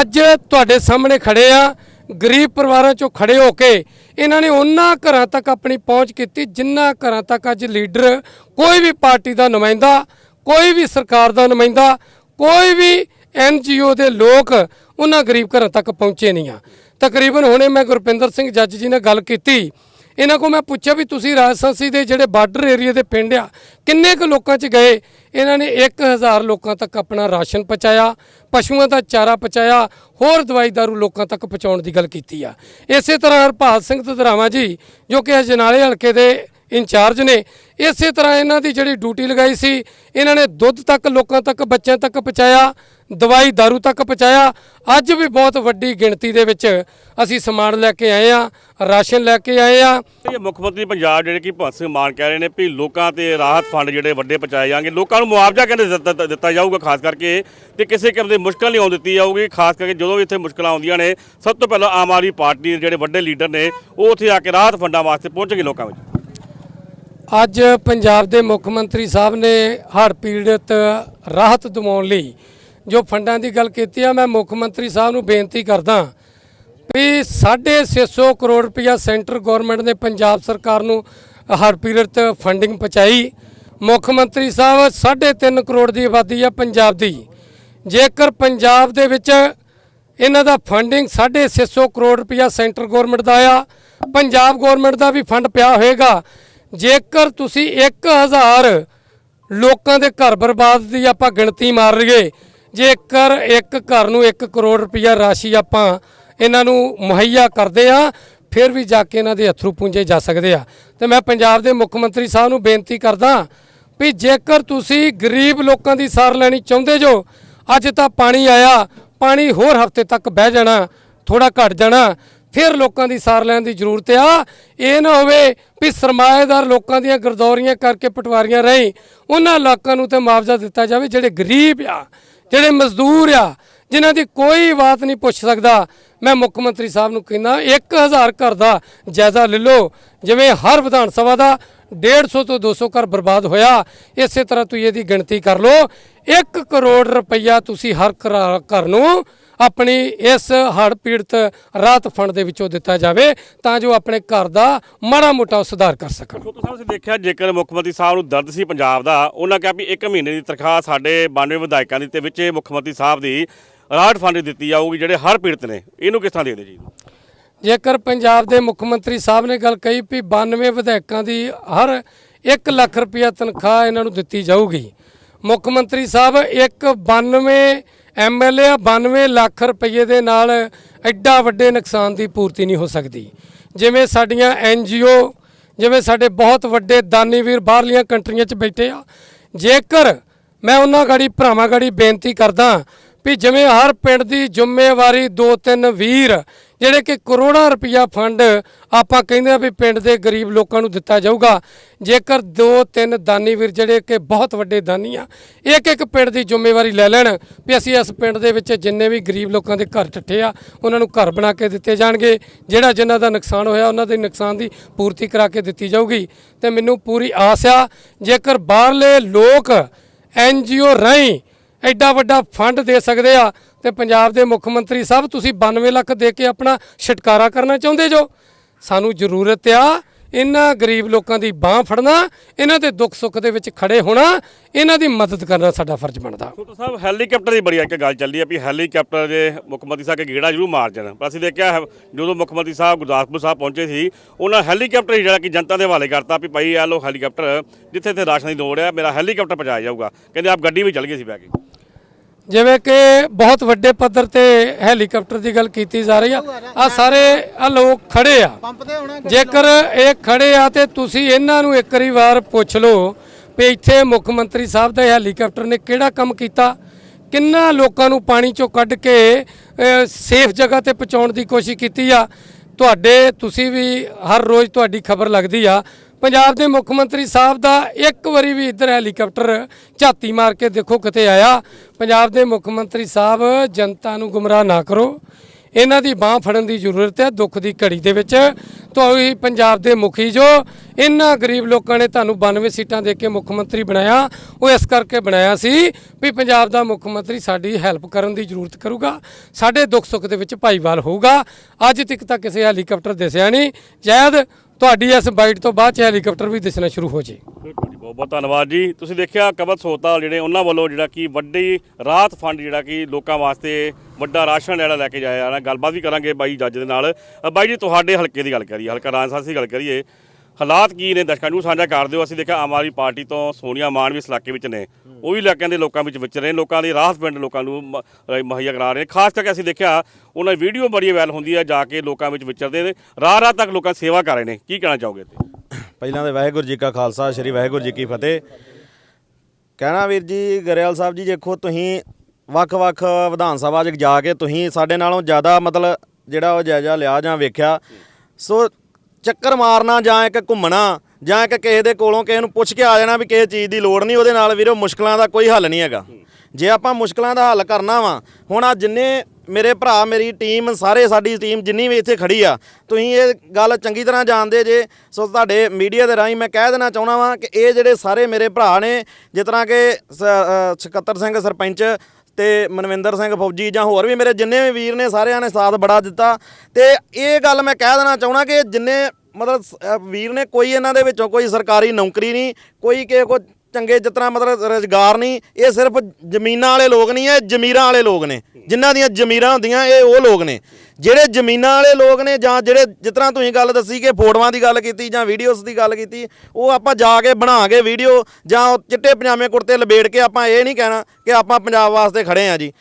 ਅੱਜ ਤੁਹਾਡੇ ਸਾਹਮਣੇ ਖੜੇ ਆ। ਗਰੀਬ ਪਰਿਵਾਰਾਂ ਚੋਂ ਖੜੇ ਹੋ ਕੇ ਇਹਨਾਂ ਨੇ ਉਹਨਾਂ ਘਰਾਂ ਤੱਕ ਆਪਣੀ ਪਹੁੰਚ ਕੀਤੀ ਜਿਨ੍ਹਾਂ ਘਰਾਂ ਤੱਕ ਅੱਜ ਲੀਡਰ ਕੋਈ ਵੀ ਪਾਰਟੀ ਦਾ ਨੁਮਾਇੰਦਾ, ਕੋਈ ਵੀ ਸਰਕਾਰ ਦਾ ਨੁਮਾਇੰਦਾ, ਕੋਈ ਵੀ ਐਨਜੀਓ ਦੇ ਲੋਕ ਉਹਨਾਂ ਗਰੀਬ ਘਰਾਂ ਤੱਕ ਪਹੁੰਚੇ ਨਹੀਂ ਆ। ਤਕਰੀਬਨ ਹੁਣੇ ਮੈਂ ਗੁਰਪਿੰਦਰ ਸਿੰਘ ਜੱਜ ਜੀ ਨਾਲ ਗੱਲ ਕੀਤੀ। ਇਹਨਾਂ ਕੋ ਮੈਂ ਪੁੱਛਿਆ ਵੀ ਤੁਸੀਂ ਰਾਜਸਥਾਨੀ ਦੇ ਜਿਹੜੇ ਬਾਰਡਰ ਏਰੀਆ ਦੇ ਪਿੰਡ ਆ, ਕਿੰਨੇ ਕੁ ਲੋਕਾਂ 'ਚ ਗਏ? ਇਹਨਾਂ ਨੇ 1000 ਲੋਕਾਂ ਤੱਕ ਆਪਣਾ ਰਾਸ਼ਨ ਪਹੁੰਚਾਇਆ, ਪਸ਼ੂਆਂ ਦਾ ਚਾਰਾ ਪਹੁੰਚਾਇਆ, ਹੋਰ ਦਵਾਈ ਦਾਰੂ ਲੋਕਾਂ ਤੱਕ ਪਹੁੰਚਾਉਣ ਦੀ ਗੱਲ ਕੀਤੀ ਆ। ਇਸੇ ਤਰ੍ਹਾਂ ਹਰਪਾਲ ਸਿੰਘ ਧਦਰਾਵਾ ਜੀ, ਜੋ ਕਿ ਅਜਨਾਲੇ ਹਲਕੇ ਦੇ ਇੰਚਾਰਜ ਨੇ, ਇਸੇ ਤਰ੍ਹਾਂ ਇਹਨਾਂ ਦੀ ਜਿਹੜੀ ਡਿਊਟੀ ਲਗਾਈ ਸੀ, ਇਹਨਾਂ ਨੇ ਦੁੱਧ ਤੱਕ, ਲੋਕਾਂ ਤੱਕ, ਬੱਚਿਆਂ ਤੱਕ ਪਹੁੰਚਾਇਆ ਦਵਾਈ ਦਾਰੂ ਤੱਕ ਪਹੁੰਚਾਇਆ। ਅੱਜ ਵੀ ਬਹੁਤ ਵੱਡੀ ਗਿਣਤੀ ਦੇ ਵਿੱਚ ਅਸੀਂ ਸਮਾਨ ਲੈ ਕੇ ਆਏ ਆ ਰਾਸ਼ਨ ਲੈ ਕੇ ਆਏ ਆ ਇਹ ਮੁੱਖ ਮੰਤਰੀ ਪੰਜਾਬ ਜਿਹੜੇ ਕਿ ਭਗਵੰਤ ਸਿੰਘ ਮਾਨ ਕਹਿ ਰਹੇ ਨੇ ਵੀ ਲੋਕਾਂ ਤੇ ਰਾਹਤ ਫੰਡ ਜਿਹੜੇ ਵੱਡੇ ਪਹੁੰਚਾਏ ਜਾਣਗੇ। ਲੋਕਾਂ ਨੂੰ ਮੁਆਵਜ਼ਾ ਕਹਿੰਦੇ ਦਿੱਤਾ- ਦਿੱਤਾ ਜਾਊਗਾ ਖਾਸ ਕਰਕੇ ਤੇ ਕਿਸੇ ਕਿਸਮ ਦੀ ਮੁਸ਼ਕਲ ਨਹੀਂ ਆਉਣ ਦਿੱਤੀ ਜਾਊਗੀ। ਖਾਸ ਕਰਕੇ ਜਦੋਂ ਵੀ ਇੱਥੇ ਮੁਸ਼ਕਲਾਂ ਆਉਂਦੀਆਂ ਨੇ ਸਭ ਤੋਂ ਪਹਿਲਾਂ ਆਮ ਆਦਮੀ ਪਾਰਟੀ ਦੇ ਜਿਹੜੇ ਵੱਡੇ ਲੀਡਰ ਨੇ ਉਹ ਉੱਥੇ ਆ ਕੇ ਰਾਹਤ ਫੰਡਾਂ ਵਾਸਤੇ ਪਹੁੰਚਣਗੇ ਲੋਕਾਂ ਵਿੱਚ। ਅੱਜ ਪੰਜਾਬ ਦੇ ਮੁੱਖ ਮੰਤਰੀ ਸਾਹਿਬ ਨੇ ਹੜ੍ਹ ਪੀੜਤ ਰਾਹਤ ਦਿਵਾਉਣ ਲਈ ਜੋ ਫੰਡਾਂ ਦੀ ਗੱਲ ਕੀਤੀ ਆ, ਮੈਂ ਮੁੱਖ ਮੰਤਰੀ ਸਾਹਿਬ ਨੂੰ ਬੇਨਤੀ ਕਰਦਾ ਵੀ 650 ਕਰੋੜ ਰੁਪਇਆ ਸੈਂਟਰ ਗਵਰਨਮੈਂਟ ਨੇ ਪੰਜਾਬ ਸਰਕਾਰ ਨੂੰ ਹੜ੍ਹ ਪੀੜਤ ਫੰਡਿੰਗ ਪਹੁੰਚਾਈ। ਮੁੱਖ ਮੰਤਰੀ ਸਾਹਿਬ 3.5 ਕਰੋੜ ਦੀ ਆਬਾਦੀ ਆ ਪੰਜਾਬ ਦੀ। ਜੇਕਰ ਪੰਜਾਬ ਦੇ ਵਿੱਚ ਇਹਨਾਂ ਦਾ ਫੰਡਿੰਗ 650 ਕਰੋੜ ਰੁਪਇਆ ਸੈਂਟਰ ਗਵਰਨਮੈਂਟ ਦਾ ਆ, ਪੰਜਾਬ ਗਵਰਨਮੈਂਟ ਦਾ ਵੀ ਫੰਡ ਪਿਆ ਹੋਏਗਾ। ਜੇਕਰ ਤੁਸੀਂ 1000 ਲੋਕਾਂ ਦੇ ਘਰ ਬਰਬਾਦ ਦੀ ਆਪਾਂ ਗਿਣਤੀ ਮਾਰ ਲਈਏ ਜੇਕਰ ਇੱਕ ਘਰ ਨੂੰ 1 ਕਰੋੜ ਰੁਪਇਆ ਰਾਸ਼ੀ ਆਪਾਂ ਇਹਨਾਂ ਨੂੰ ਮੁਹੱਈਆ ਕਰਦੇ ਆ ਫਿਰ ਵੀ ਜਾ ਕੇ ਇਹਨਾਂ ਦੇ ਅਥਰੂ ਪੂੰਝੇ ਜਾ ਸਕਦੇ ਆ। ਤੇ ਮੈਂ ਪੰਜਾਬ ਦੇ ਮੁੱਖ ਮੰਤਰੀ ਸਾਹਿਬ ਨੂੰ ਬੇਨਤੀ ਕਰਦਾ ਵੀ ਜੇਕਰ ਤੁਸੀਂ ਗਰੀਬ ਲੋਕਾਂ ਦੀ ਸਾਰ ਲੈਣੀ ਚਾਹੁੰਦੇ ਜੋ, ਅੱਜ ਤਾਂ ਪਾਣੀ ਆਇਆ, ਪਾਣੀ ਹੋਰ ਹਫ਼ਤੇ ਤੱਕ ਬਹਿ ਜਾਣਾ ਥੋੜਾ ਘਟ ਜਾਣਾ, ਫਿਰ ਲੋਕਾਂ ਦੀ ਸਾਰ ਲੈਣ ਦੀ ਜ਼ਰੂਰਤ ਆ। ਇਹ ਨਾ ਹੋਵੇ ਵੀ ਸਰਮਾਏਦਾਰ ਲੋਕਾਂ ਦੀਆਂ ਗਰਦੌਰੀਆਂ ਕਰਕੇ ਪਟਵਾਰੀਆਂ ਰਹੀ ਉਹਨਾਂ ਲੋਕਾਂ ਨੂੰ ਤੇ ਮੁਆਵਜ਼ਾ ਦਿੱਤਾ ਜਾਵੇ ਜਿਹੜੇ ਗਰੀਬ ਆ। ਜਿਹੜੇ ਮਜ਼ਦੂਰ ਆ, ਜਿਨ੍ਹਾਂ ਦੀ ਕੋਈ ਬਾਤ ਨਹੀਂ ਪੁੱਛ ਸਕਦਾ, ਮੈਂ ਮੁੱਖ ਮੰਤਰੀ ਸਾਹਿਬ ਨੂੰ ਕਹਿੰਦਾ 1000 ਘਰ ਦਾ ਜਾਇਜ਼ਾ ਲੈ ਲਓ, ਜਿਵੇਂ ਹਰ ਵਿਧਾਨ ਸਭਾ ਦਾ 150 ਤੋਂ 200 ਘਰ ਬਰਬਾਦ ਹੋਇਆ, ਇਸੇ ਤਰ੍ਹਾਂ ਤੁਸੀਂ ਇਹਦੀ ਗਿਣਤੀ ਕਰ ਲਓ। 1 ਕਰੋੜ ਰੁਪਈਆ ਤੁਸੀਂ ਹਰ ਘਰ- ਘਰ ਨੂੰ ਆਪਣੀ ਇਸ ਹੜ੍ਹ ਪੀੜਤ ਰਾਹਤ ਫੰਡ ਦੇ ਵਿੱਚੋਂ ਦਿੱਤਾ ਜਾਵੇ ਤਾਂ ਜੋ ਆਪਣੇ ਘਰ ਦਾ ਮਾੜਾ ਮੋਟਾ ਸੁਧਾਰ ਕਰ ਸਕਣ। ਸੋ ਤੁਸੀਂ ਦੇਖਿਆ ਜੇਕਰ ਮੁੱਖ ਮੰਤਰੀ ਸਾਹਿਬ ਨੂੰ ਦਰਦ ਸੀ ਪੰਜਾਬ ਦਾ ਉਹਨਾਂ ਕਿਹਾ ਵੀ 1 ਮਹੀਨੇ ਦੀ ਤਨਖਾਹ ਸਾਡੇ 92 ਵਿਧਾਇਕਾਂ ਦੀ ਤੇ ਵਿੱਚ ਮੁੱਖ ਮੰਤਰੀ ਸਾਹਿਬ ਦੀ ਰਾਹਤ ਫੰਡ ਦਿੱਤੀ ਜਾਊਗੀ ਜਿਹੜੇ ਹਰ ਪੀੜਤ ਨੇ। ਇਹਨੂੰ ਕਿਸ ਤਰ੍ਹਾਂ ਦੇਖਦੇ ਜੀ? ਜੇਕਰ ਪੰਜਾਬ ਦੇ ਮੁੱਖ ਮੰਤਰੀ ਸਾਹਿਬ ਨੇ ਗੱਲ ਕਹੀ ਵੀ 92 ਵਿਧਾਇਕਾਂ ਦੀ ਹਰ 1 ਲੱਖ ਰੁਪਇਆ ਤਨਖਾਹ ਇਹਨਾਂ ਨੂੰ ਦਿੱਤੀ ਜਾਊਗੀ ਮੁੱਖ ਮੰਤਰੀ ਸਾਹਿਬ ਇੱਕ 92 ਐਮਐਲਏ 92 ਲੱਖ ਰੁਪਏ ਦੇ ਨਾਲ ਐਡਾ ਵੱਡੇ ਨੁਕਸਾਨ ਦੀ ਪੂਰਤੀ ਨਹੀਂ ਹੋ ਸਕਦੀ। ਜਿਵੇਂ ਸਾਡੀਆਂ ਐਨਜੀਓ ਜਿਵੇਂ ਸਾਡੇ ਬਹੁਤ ਵੱਡੇ ਦਾਨੀ ਵੀਰ ਬਾਹਰਲੀਆਂ ਕੰਟਰੀਆਂ 'ਚ ਬੈਠੇ ਆ, ਜੇਕਰ ਮੈਂ ਉਹਨਾਂ ਗਾੜੀ, ਭਰਾਵਾਂ ਗਾੜੀ ਬੇਨਤੀ ਕਰਦਾ ਵੀ ਜਿਵੇਂ ਹਰ ਪਿੰਡ ਦੀ ਜ਼ਿੰਮੇਵਾਰੀ ਦੋ ਤਿੰਨ ਵੀਰ ਜਿਹੜੇ ਕਿ ਕਰੋੜਾਂ ਰੁਪਇਆ ਫੰਡ ਆਪਾਂ ਕਹਿੰਦੇ ਆ ਵੀ ਪਿੰਡ ਦੇ ਗਰੀਬ ਲੋਕਾਂ ਨੂੰ ਦਿੱਤਾ ਜਾਊਗਾ। ਜੇਕਰ ਦੋ ਤਿੰਨ ਦਾਨੀ ਵੀਰ ਜਿਹੜੇ ਕਿ ਬਹੁਤ ਵੱਡੇ ਦਾਨੀ ਆ ਇੱਕ ਇੱਕ ਪਿੰਡ ਦੀ ਜ਼ਿੰਮੇਵਾਰੀ ਲੈ ਲੈਣ ਵੀ ਅਸੀਂ ਇਸ ਪਿੰਡ ਦੇ ਵਿੱਚ ਜਿੰਨੇ ਵੀ ਗਰੀਬ ਲੋਕਾਂ ਦੇ ਘਰ ਟੱਠੇ ਆ, ਉਹਨਾਂ ਨੂੰ ਘਰ ਬਣਾ ਕੇ ਦਿੱਤੇ ਜਾਣਗੇ। ਜਿਹੜਾ ਜਿਨ੍ਹਾਂ ਦਾ ਨੁਕਸਾਨ ਹੋਇਆ, ਉਹਨਾਂ ਦੇ ਨੁਕਸਾਨ ਦੀ ਪੂਰਤੀ ਕਰਾ ਕੇ ਦਿੱਤੀ ਜਾਊਗੀ। ਤੇ ਮੈਨੂੰ ਪੂਰੀ ਆਸ ਆ, ਜੇਕਰ ਬਾਹਰਲੇ ਲੋਕ ਐਨਜੀਓ ਰਾਹੀਂ ਐਡਾ ਵੱਡਾ ਫੰਡ ਦੇ ਸਕਦੇ ਆ ਤੇ ਪੰਜਾਬ ਦੇ ਮੁੱਖ ਮੰਤਰੀ ਸਾਹਿਬ, ਤੁਸੀਂ 92 ਲੱਖ ਦੇ ਕੇ ਆਪਣਾ ਛਟਕਾਰਾ ਕਰਨਾ ਚਾਹੁੰਦੇ ਜੋ? ਸਾਨੂੰ ਜ਼ਰੂਰਤ ਆ ਇਹਨਾਂ ਗਰੀਬ ਲੋਕਾਂ ਦੀ ਬਾਹ ਫੜਨਾ ਇਹਨਾਂ ਦੇ ਦੁੱਖ ਸੁੱਖ ਦੇ ਵਿੱਚ ਖੜੇ ਹੋਣਾ ਇਹਨਾਂ ਦੀ ਮਦਦ ਕਰਨਾ ਸਾਡਾ ਫਰਜ਼ ਬਣਦਾ। ਸੋ ਸਾਹਿਬ ਹੈਲੀਕਾਪਟਰ ਦੀ ਬੜੀ ਇੱਕ ਗੱਲ ਚੱਲਦੀ ਹੈ ਵੀ ਹੈਲੀਕਾਪਟਰ ਦੇ ਮੁੱਖ ਮੰਤਰੀ ਸਾਹਿਬ ਕੇ ਗੇੜਾ ਜ਼ਰੂਰ ਮਾਰ ਜਾਣ। ਪਰ ਅਸੀਂ ਦੇਖਿਆ ਹੈ, ਜਦੋਂ ਮੁੱਖ ਮੰਤਰੀ ਸਾਹਿਬ ਗੁਰਦਾਸਪੁਰ ਸਾਹਿਬ ਪਹੁੰਚੇ ਸੀ ਉਹਨਾਂ ਹੈਲੀਕਾਪਟਰ ਹੀ ਜਿਹੜਾ ਕਿ ਜਨਤਾ ਦੇ ਹਵਾਲੇ ਕਰਤਾ ਵੀ ਭਾਈ ਆ ਲੋ ਹੈਲੀਕਾਪਟਰ ਜਿੱਥੇ ਤੇ ਰਾਸ਼ਨ ਦੀ ਲੋੜ ਆ ਮੇਰਾ ਹੈਲੀਕਾਪਟਰ ਪਹੁੰਚਾਇਆ ਜਾਊਗਾ। ਕਹਿੰਦੇ ਆਪ ਗੱਡੀ ਵੀ ਚੱਲ ਗਏ ਸੀ ਬੈ ਕੇ। ਜਿਵੇਂ ਕਿ ਬਹੁਤ ਵੱਡੇ ਪੱਧਰ ਤੇ ਹੈਲੀਕਾਪਟਰ ਦੀ ਗੱਲ ਕੀਤੀ ਜਾ ਰਹੀ ਆ। ਆ ਸਾਰੇ ਆ ਲੋਕ ਖੜੇ ਆ। ਜੇਕਰ ਇਹ ਖੜੇ ਆ ਤੇ ਤੁਸੀਂ ਇਹਨਾਂ ਨੂੰ ਇੱਕ ਵਾਰ ਪੁੱਛ ਲਓ ਵੀ ਇੱਥੇ ਮੁੱਖ ਮੰਤਰੀ ਸਾਹਿਬ ਦਾ ਹੈਲੀਕਾਪਟਰ ਨੇ ਕਿਹੜਾ ਕੰਮ ਕੀਤਾ? ਕਿੰਨਾ ਲੋਕਾਂ ਨੂੰ ਪਾਣੀ ਚੋਂ ਕੱਢ ਕੇ ਸੇਫ ਜਗ੍ਹਾ ਤੇ ਪਹੁੰਚਾਉਣ ਦੀ ਕੋਸ਼ਿਸ਼ ਕੀਤੀ ਆ? ਤੁਹਾਡੇ ਤੁਸੀਂ ਵੀ ਹਰ ਰੋਜ਼ ਤੁਹਾਡੀ ਖਬਰ ਲੱਗਦੀ ਆ। ਪੰਜਾਬ ਦੇ ਮੁੱਖ ਮੰਤਰੀ ਸਾਹਿਬ ਦਾ ਇੱਕ ਵਾਰੀ ਵੀ ਇੱਧਰ ਹੈਲੀਕਾਪਟਰ ਝਾਤੀ ਮਾਰ ਕੇ ਦੇਖੋ ਕਿਤੇ ਆਇਆ। ਪੰਜਾਬ ਦੇ ਮੁੱਖ ਮੰਤਰੀ ਸਾਹਿਬ, ਜਨਤਾ ਨੂੰ ਗੁੰਮਰਾਹ ਨਾ ਕਰੋ। ਇਹਨਾਂ ਦੀ ਬਾਹ ਫੜਨ ਦੀ ਜ਼ਰੂਰਤ ਹੈ, ਦੁੱਖ ਦੀ ਘੜੀ ਦੇ ਵਿੱਚ। ਤੁਸੀਂ ਪੰਜਾਬ ਦੇ ਮੁਖੀ ਜੋ ਇਹਨਾਂ ਗਰੀਬ ਲੋਕਾਂ ਨੇ ਤੁਹਾਨੂੰ 92 ਸੀਟਾਂ ਦੇ ਕੇ ਮੁੱਖ ਮੰਤਰੀ ਬਣਾਇਆ, ਉਹ ਇਸ ਕਰਕੇ ਬਣਾਇਆ ਸੀ ਵੀ ਪੰਜਾਬ ਦਾ ਮੁੱਖ ਮੰਤਰੀ ਸਾਡੀ ਹੈਲਪ ਕਰਨ ਦੀ ਜ਼ਰੂਰਤ ਕਰੂਗਾ, ਸਾਡੇ ਦੁੱਖ ਸੁੱਖ ਦੇ ਵਿੱਚ ਭਾਈਵਾਲ ਹੋਊਗਾ। ਅੱਜ ਤੱਕ ਤਾਂ ਕਿਸੇ ਹੈਲੀਕਾਪਟਰ ਦਿਸਿਆ ਨਹੀਂ। ਸ਼ਾਇਦ ਤੁਹਾਡੀ ਇਸ ਬਾਈਟ ਤੋਂ ਬਾਅਦ ਚ ਹੈਲੀਕਾਪਟਰ ਵੀ ਦਿਸਣਾ ਸ਼ੁਰੂ ਹੋ ਜੇ। ਬਿਲਕੁਲ ਜੀ, ਬਹੁਤ ਬਹੁਤ ਧੰਨਵਾਦ ਜੀ। ਤੁਸੀਂ ਦੇਖਿਆ ਕਬਲ ਸੋਤਾ ਜਿਹੜੇ ਉਹਨਾਂ ਵੱਲੋਂ ਜਿਹੜਾ ਕਿ ਵੱਡੀ ਰਾਹਤ ਫੰਡ ਜਿਹੜਾ ਕਿ ਲੋਕਾਂ ਵਾਸਤੇ ਵੱਡਾ ਰਾਸ਼ਨ ਜਿਹੜਾ ਲੈ ਕੇ ਜਾਇਆ ਜਾਣਾ ਗੱਲਬਾਤ ਵੀ ਕਰਾਂਗੇ ਬਾਈ ਜੱਜ ਦੇ ਨਾਲ। ਬਾਈ ਜੀ, ਤੁਹਾਡੇ ਹਲਕੇ ਦੀ ਗੱਲ ਕਰੀਏ, ਹਲਕਾ ਰਾਜਸਥਾਨ ਦੀ ਗੱਲ ਕਰੀਏ। ਹਾਲਾਤ ਕੀ ਨੇ? ਦਰਸ਼ਕਾਂ ਨੂੰ ਸਾਂਝਾ ਕਰ ਦਿਓ। ਅਸੀਂ ਦੇਖਿਆ ਆਮ ਆਦਮੀ ਪਾਰਟੀ ਤੋਂ ਸੋਨੀਆ ਮਾਨ ਵੀ ਇਸ ਇਲਾਕੇ ਵਿੱਚ ਨੇ। ਉਹ ਵੀ ਇਲਾਕਿਆਂ ਦੇ ਲੋਕਾਂ ਵਿੱਚ ਵਿਚ ਰਹੇ ਲੋਕਾਂ ਦੀ ਰਾਹਤ ਪਿੰਡ ਲੋਕਾਂ ਨੂੰ ਮ- ਅ, ਮੁਹੱਈਆ ਕਰਾ ਰਹੇ ਨੇ। ਖਾਸ ਕਰਕੇ ਅਸੀਂ ਦੇਖਿਆ ਉਹਨਾਂ ਦੀ ਵੀਡੀਓ ਬੜੀ ਵਾਇਰਲ ਹੁੰਦੀ ਹੈ ਜਾ ਕੇ ਲੋਕਾਂ ਵਿੱਚ ਵਿਚਰਦੇ ਨੇ ਰਾਹ ਰਾਹ ਤੱਕ ਲੋਕਾਂ ਸੇਵਾ ਕਰ ਰਹੇ ਨੇ। ਕੀ ਕਹਿਣਾ ਚਾਹੋਗੇ ਤੇ ਪਹਿਲਾਂ ਤਾਂ ਵਾਹਿਗੁਰੂ ਜੀ ਕਾ ਖਾਲਸਾ ਸ੍ਰੀ ਵਾਹਿਗੁਰੂ ਜੀ ਕੀ ਫਤਿਹ। ਕਹਿਣਾ ਵੀਰ ਜੀ ਗਰੇਵਾਲ ਸਾਹਿਬ ਜੀ ਦੇਖੋ ਤੁਸੀਂ ਵੱਖ-ਵੱਖ ਵਿਧਾਨ ਸਭਾ 'ਚ ਜਾ ਕੇ ਤੁਸੀਂ ਸਾਡੇ ਨਾਲੋਂ ਜ਼ਿਆਦਾ ਮਤਲਬ ਜਿਹੜਾ ਉਹ ਜਾਇਜ਼ਾ ਲਿਆ ਜਾਂ ਵੇਖਿਆ ਸੋ ਚੱਕਰ ਮਾਰਨਾ ਜਾਂ ਇੱਕ ਘੁੰਮਣਾ ਜਾਂ ਇੱਕ ਕਿਸੇ ਦੇ ਕੋਲੋਂ ਕਿਸੇ ਨੂੰ ਪੁੱਛ ਕੇ ਆ ਜਾਣਾ ਵੀ ਕਿਸੇ ਚੀਜ਼ ਦੀ ਲੋੜ ਨਹੀਂ, ਉਹਦੇ ਨਾਲ ਵੀਰੋ ਮੁਸ਼ਕਲਾਂ ਦਾ ਕੋਈ ਹੱਲ ਨਹੀਂ ਹੈਗਾ। ਜੇ ਆਪਾਂ ਮੁਸ਼ਕਲਾਂ ਦਾ ਹੱਲ ਕਰਨਾ ਵਾ, ਹੁਣ ਆ ਜਿੰਨੇ ਮੇਰੇ ਭਰਾ, ਮੇਰੀ ਟੀਮ, ਸਾਰੇ ਸਾਡੀ ਟੀਮ ਜਿੰਨੀ ਵੀ ਇੱਥੇ ਖੜੀ ਆ, ਤੁਸੀਂ ਇਹ ਗੱਲ ਚੰਗੀ ਤਰ੍ਹਾਂ ਜਾਣਦੇ ਜੇ। ਸੋ ਤੁਹਾਡੇ ਮੀਡੀਆ ਦੇ ਰਾਹੀਂ ਮੈਂ ਕਹਿ ਦੇਣਾ ਚਾਹੁੰਦਾ ਵਾਂ ਕਿ ਇਹ ਜਿਹੜੇ ਸਾਰੇ ਮੇਰੇ ਭਰਾ ਨੇ, ਜਿਸ ਤਰ੍ਹਾਂ ਕਿ ਸ- ਸਕੱਤਰ ਸਿੰਘ ਸਰਪੰਚ ਤੇ ਮਨਵਿੰਦਰ ਸਿੰਘ ਫੌਜੀ ਜਾਂ ਹੋਰ ਵੀ ਮੇਰੇ ਜਿੰਨੇ ਵੀ ਵੀਰ ਨੇ ਸਾਰਿਆਂ ਨੇ ਸਾਥ ਬੜਾ ਦਿੱਤਾ। ਤੇ ਇਹ ਗੱਲ ਮੈਂ ਕਹਿ ਦੇਣਾ ਚਾਹੁੰਦਾ ਕਿ ਜਿੰਨੇ ਮਤਲਬ ਵੀਰ ਨੇ ਕੋਈ ਇਹਨਾਂ ਦੇ ਵਿੱਚੋਂ ਕੋਈ ਸਰਕਾਰੀ ਨੌਕਰੀ ਨਹੀਂ, ਕੋਈ ਕਿਸੇ ਕੋ ਚੰਗੇ ਜਿਸ ਤਰ੍ਹਾਂ ਮਤਲਬ ਰੋਜ਼ਗਾਰ ਨਹੀਂ, ਇਹ ਸਿਰਫ ਜ਼ਮੀਨਾਂ ਵਾਲੇ ਲੋਕ ਨਹੀਂ, ਇਹ ਜ਼ਮੀਰਾਂ ਵਾਲੇ ਲੋਕ ਨੇ। ਜਿਨ੍ਹਾਂ ਦੀਆਂ ਜ਼ਮੀਰਾਂ ਹੁੰਦੀਆਂ, ਇਹ ਉਹ ਲੋਕ ਨੇ। ਜਿਹੜੇ ਜ਼ਮੀਨਾਂ ਵਾਲੇ ਲੋਕ ਨੇ ਜਾਂ ਜਿਹੜੇ ਜਿਸ ਤਰ੍ਹਾਂ ਤੁਸੀਂ ਗੱਲ ਦੱਸੀ ਕਿ ਫੋਟੋਆਂ ਦੀ ਗੱਲ ਕੀਤੀ ਜਾਂ ਵੀਡੀਓਜ਼ ਦੀ ਗੱਲ ਕੀਤੀ, ਉਹ ਆਪਾਂ ਜਾ ਕੇ ਬਣਾ ਕੇ ਵੀਡੀਓ ਜਾਂ ਉਹ ਚਿੱਟੇ ਪਜਾਮੇ ਕੁੜਤੇ ਲਬੇੜ ਕੇ ਆਪਾਂ ਇਹ ਨਹੀਂ ਕਹਿਣਾ ਕਿ ਆਪਾਂ ਪੰਜਾਬ ਵਾਸਤੇ ਖੜੇ ਆ ਜੀ।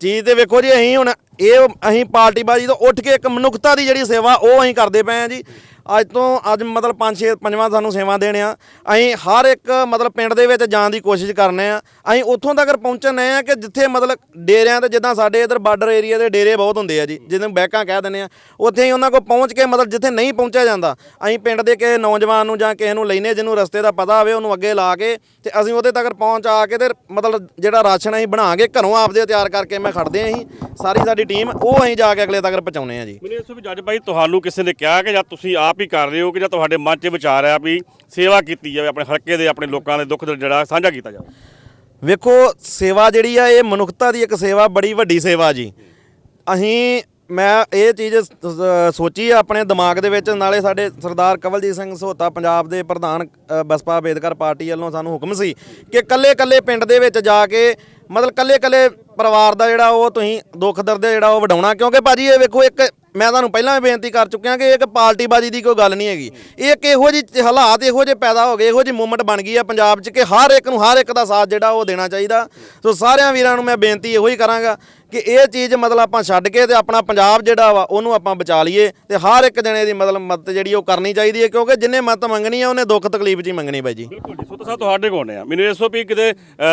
ਚੀਜ਼ ਤੇ ਵੇਖੋ ਜੀ, ਅਸੀਂ ਹੁਣ ਇਹ ਅਸੀਂ ਪਾਰਟੀਬਾਜ਼ੀ ਤੋਂ ਉੱਠ ਕੇ ਇੱਕ ਮਨੁੱਖਤਾ ਦੀ ਜਿਹੜੀ ਸੇਵਾ ਉਹ ਅਸੀਂ ਕਰਦੇ ਪਏ ਆ ਜੀ। ਅੱਜ ਤੋਂ ਅੱਜ ਮਤਲਬ 5-6 ਪੰਜਵਾਂ ਸਾਨੂੰ ਸੇਵਾ ਦੇਣੇ ਆ। ਅਸੀਂ ਹਰ ਇੱਕ ਮਤਲਬ ਪਿੰਡ ਦੇ ਵਿੱਚ ਜਾਣ ਦੀ ਕੋਸ਼ਿਸ਼ ਕਰਨੇ ਆ। ਅਸੀਂ ਉੱਥੋਂ ਤੱਕ ਪਹੁੰਚਣੇ ਆ ਕਿ ਜਿੱਥੇ ਮਤਲਬ ਡੇਰਿਆਂ ਤੇ ਜਿੱਦਾਂ ਸਾਡੇ ਇਧਰ ਬਾਰਡਰ ਏਰੀਆ ਦੇ ਡੇਰੇ ਬਹੁਤ ਹੁੰਦੇ ਆ ਜੀ ਜਿਹਨੂੰ ਬੈਕਾਂ ਕਹਿ ਦਿੰਦੇ ਆ। ਉੱਥੇ ਹੀ ਉਹਨਾਂ ਕੋਲ ਪਹੁੰਚ ਕੇ ਮਤਲਬ ਜਿੱਥੇ ਨਹੀਂ ਪਹੁੰਚਿਆ ਜਾਂਦਾ, ਅਸੀਂ ਪਿੰਡ ਦੇ ਕਿਸੇ ਨੌਜਵਾਨ ਨੂੰ ਜਾਂ ਕਿਸੇ ਨੂੰ ਲੈਨੇ ਜਿਹਨੂੰ ਰਸਤੇ ਦਾ ਪਤਾ ਹੋਵੇ, ਉਹਨੂੰ ਅੱਗੇ ਲਾ ਕੇ ਤੇ ਅਸੀਂ ਉਹਦੇ ਤੱਕ ਪਹੁੰਚ ਆ ਕੇ ਤੇ ਮਤਲਬ ਜਿਹੜਾ ਰਾਸ਼ਨ ਅਸੀਂ ਬਣਾ ਕੇ ਘਰੋਂ ਆਪਦੇ ਤਿਆਰ ਕਰਕੇ ਮੈਂ ਖੜਦੇ ਆਂ ਅਸੀਂ, ਸਾਰੀ ਸਾਡੀ ਟੀਮ, ਉਹ ਅਸੀਂ ਜਾ ਕੇ ਅਗਲੇ ਤੱਕ ਪਹੁੰਚਾਉਨੇ ਆ ਜੀ। ਮੈਨੂੰ ਇਸ ਵੀ ਜੱਜ ਭਾਈ ਤੁਹਾਨੂੰ ਕਿਸੇ ਨੇ ਕਿਹਾ ਕਿ ਜਾਂ ਤੁਸੀਂ ਆਪ ਹੀ ਕਰ ਰਹੇ ਹੋ ਕਿ ਜਾਂ ਤੁਹਾਡੇ ਮਨ 'ਚ ਵਿਚਾਰ ਆ ਵੀ ਸੇਵਾ ਕੀਤੀ ਜਾਵੇ, ਆਪਣੇ ਹਲਕੇ ਦੇ, ਆਪਣੇ ਲੋਕਾਂ ਦੇ ਦੁੱਖ ਦਰਦ ਜਿਹੜਾ ਸਾਂਝਾ ਕੀਤਾ ਜਾਵੇ? ਵੇਖੋ, ਸੇਵਾ ਜਿਹੜੀ ਆ, ਇਹ ਮਨੁੱਖਤਾ ਦੀ ਇੱਕ ਸੇਵਾ, ਬੜੀ ਵੱਡੀ ਸੇਵਾ ਜੀ। ਅਸੀਂ, ਮੈਂ ਇਹ ਚੀਜ਼ ਸ- ਸੋਚੀ ਆ ਆਪਣੇ ਦਿਮਾਗ ਦੇ ਵਿੱਚ, ਨਾਲੇ ਸਾਡੇ ਸਰਦਾਰ ਕਵਲਜੀਤ ਸਿੰਘ ਸਹੋਤਾ ਪੰਜਾਬ ਦੇ ਪ੍ਰਧਾਨ ਬਸਪਾ ਅੰਬੇਦਕਰ ਪਾਰਟੀ ਵੱਲੋਂ ਸਾਨੂੰ ਹੁਕਮ ਸੀ ਕਿ ਕੱਲੇ ਕੱਲੇ ਪਿੰਡ ਦੇ ਵਿੱਚ ਜਾ ਕੇ, ਮਤਲਬ ਕੱਲੇ ਕੱਲੇ ਪਰਿਵਾਰ ਦਾ ਜਿਹੜਾ ਉਹ ਤੁਸੀਂ ਦੁੱਖ ਦਰਦ ਜਿਹੜਾ ਉਹ ਵਡਾਉਣਾ, ਕਿਉਂਕਿ ਭਾਜੀ ਇਹ ਵੇਖੋ ਇੱਕ, ਮੈਂ ਤੁਹਾਨੂੰ ਪਹਿਲਾਂ ਵੀ ਬੇਨਤੀ ਕਰ ਚੁੱਕਿਆ ਕਿ ਇੱਕ ਪਾਰਟੀਬਾਜ਼ੀ ਦੀ ਕੋਈ ਗੱਲ ਨਹੀਂ ਹੈਗੀ। ਇਹ ਇੱਕ ਇਹੋ ਜਿਹੀ ਹਾਲਾਤ, ਇਹੋ ਜਿਹੇ ਪੈਦਾ ਹੋ ਗਏ, ਇਹੋ ਜਿਹੀ ਮੂਵਮੈਂਟ ਬਣ ਗਈ ਆ ਪੰਜਾਬ 'ਚ ਕਿ ਹਰ ਇੱਕ ਨੂੰ, ਹਰ ਇੱਕ ਦਾ ਸਾਥ ਜਿਹੜਾ ਉਹ ਦੇਣਾ ਚਾਹੀਦਾ। ਸੋ ਸਾਰਿਆਂ ਵੀਰਾਂ ਨੂੰ ਮੈਂ ਬੇਨਤੀ ਇਹੋ ਹੀ ਕਰਾਂਗਾ ਕਿ ਇਹ ਚੀਜ਼ ਮਤਲਬ ਆਪਾਂ ਛੱਡ ਕੇ ਤੇ ਆਪਣਾ ਪੰਜਾਬ ਜਿਹੜਾ ਵਾ, ਉਹਨੂੰ ਆਪਾਂ ਬਚਾ ਲਈਏ ਤੇ ਹਰ ਇੱਕ ਜਣੇ ਦੀ ਮਤਲਬ ਮਦਦ ਜਿਹੜੀ ਉਹ ਕਰਨੀ ਚਾਹੀਦੀ ਹੈ, ਕਿਉਂਕਿ ਜਿੰਨੇ ਮਦਦ ਮੰਗਣੀ ਆ, ਉਹਨੇ ਦੁੱਖ ਤਕਲੀਫ 'ਚ ਹੀ ਮੰਗਣੀ ਬਾਈ ਜੀ। ਬਿਲਕੁਲ ਜੀ। ਸੋ ਤਾਂ ਤੁਹਾਡੇ ਕੋਲ ਨੇ ਆ। ਮੈਨੂੰ ਇਸ ਤੋਂ ਵੀ ਕਿਤੇ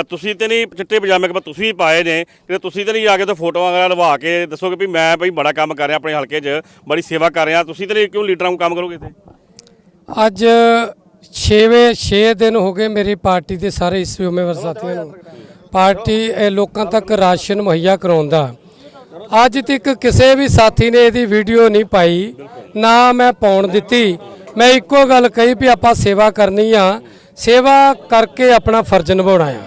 ਤੁਸੀਂ ਤੇ ਨਹੀਂ ਚਿੱਟੇ ਪਜਾਮੇ ਕਿ ਤੁਸੀਂ ਪਾਏ ਨੇ ਕਿ ਤੁਸੀਂ ਤਾਂ ਨਹੀਂ ਆ ਕੇ ਤੇ ਫੋਟੋਆਂ ਵਗੈਰਾ ਲਵਾ ਕੇ ਦੱਸੋਗੇ ਵੀ ਮੈਂ ਭਾਈ ਬੜਾ ਕੰਮ ਕਰ ਰਿਹਾ ਆਪਣੇ ਹਲਕੇ 'ਚ, ਬੜੀ ਸੇਵਾ ਕਰ ਰਿਹਾ। ਤੁਸੀਂ ਤਾਂ ਨਹੀਂ ਕਿਉਂ ਲੀਡਰਾਂ ਨੂੰ ਕੰਮ ਕਰੋਗੇ ਤੇ ਅੱਜ 6ਵੇਂ 6 ਦਿਨ ਹੋ ਗਏ ਮੇਰੀ ਪਾਰਟੀ ਦੇ ਸਾਰੇ ਇਸ ਜ਼ਿੰਮੇਵਾਰ ਸਾਥੀਆਂ ਨੂੰ। ਪਾਰਟੀ, ਇਹ ਲੋਕਾਂ ਤੱਕ ਰਾਸ਼ਨ ਮੁਹੱਈਆ ਕਰਾਉਂਦਾ ਅੱਜ ਤੱਕ ਕਿਸੇ ਵੀ ਸਾਥੀ ਨੇ ਇਹਦੀ ਵੀਡੀਓ ਨਹੀਂ ਪਾਈ, ਨਾ ਮੈਂ ਪਾਉਣ ਦਿੱਤੀ। ਮੈਂ ਇੱਕੋ ਗੱਲ ਕਹੀ ਵੀ ਆਪਾਂ ਸੇਵਾ ਕਰਨੀ ਆ। ਸੇਵਾ ਕਰਕੇ ਆਪਣਾ ਫਰਜ਼ ਨਿਭਾਉਣਾ ਆ।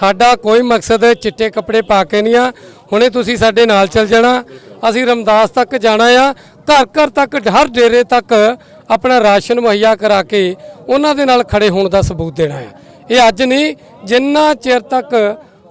ਸਾਡਾ ਕੋਈ ਮਕਸਦ ਚਿੱਟੇ ਕੱਪੜੇ ਪਾ ਕੇ ਨਹੀਂ ਆ। ਹੁਣੇ ਤੁਸੀਂ ਸਾਡੇ ਨਾਲ ਚੱਲ ਜਾਣਾ। ਅਸੀਂ ਰਮਦਾਸ ਤੱਕ ਜਾਣਾ ਆ। ਘਰ ਘਰ ਤੱਕ, ਹਰ ਡੇਰੇ ਤੱਕ ਆਪਣਾ ਰਾਸ਼ਨ ਮੁਹੱਈਆ ਕਰਾ ਕੇ ਉਹਨਾਂ ਦੇ ਨਾਲ ਖੜੇ ਹੋਣ ਦਾ ਸਬੂਤ ਦੇਣਾ ਆ ਇਹ ਅੱਜ ਨਹੀਂ, ਜਿੰਨਾ ਚਿਰ ਤੱਕ